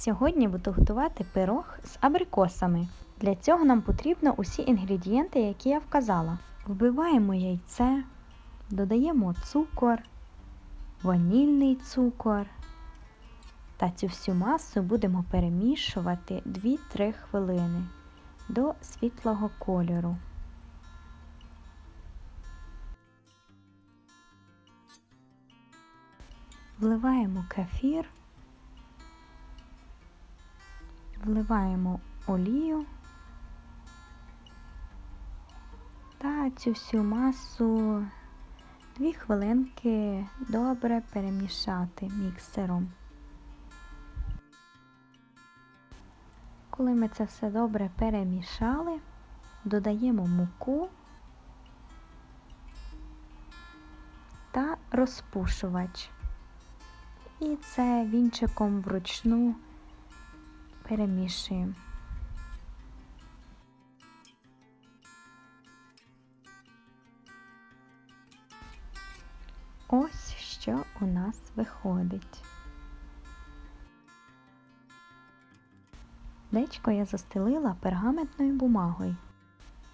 Сьогодні буду готувати пирог з абрикосами. Для цього нам потрібно усі інгредієнти, які я вказала. Вбиваємо яйце, додаємо цукор, ванільний цукор. Та цю всю масу будемо перемішувати 2-3 хвилини до світлого кольору. Вливаємо кефір, вливаємо олію та цю всю масу 2 хвилинки добре перемішати міксером. Коли ми це все добре перемішали, додаємо муку та розпушувач. І це вінчиком вручну перемішуємо. Ось що у нас виходить. Дечко я застелила пергаментною бумагою.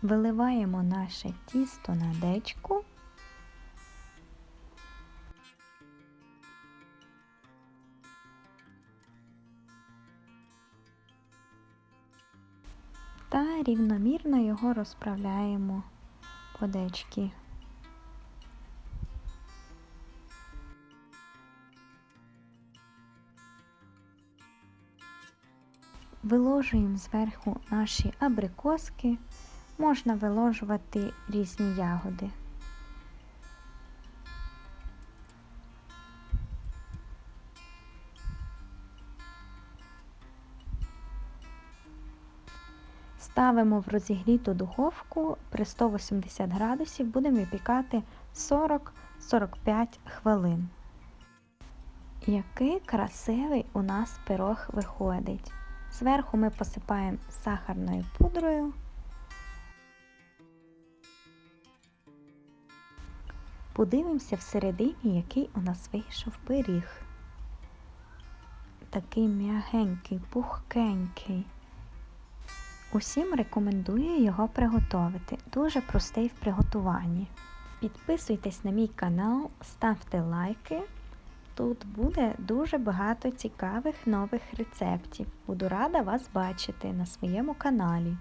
Виливаємо наше тісто на дечку. Та рівномірно його розправляємо по дечки. Виложуємо зверху наші абрикоски, можна виложувати різні ягоди. Ставимо в розігріту духовку при 180 градусів, будемо випікати 40-45 хвилин. Який красивий у нас пирог виходить. Зверху ми посипаємо сахарною пудрою. Подивимося всередині, який у нас вийшов пиріг. Такий м'ягенький, пухкенький. Усім рекомендую його приготувати. Дуже простий в приготуванні. Підписуйтесь на мій канал, ставте лайки. Тут буде дуже багато цікавих нових рецептів. Буду рада вас бачити на своєму каналі.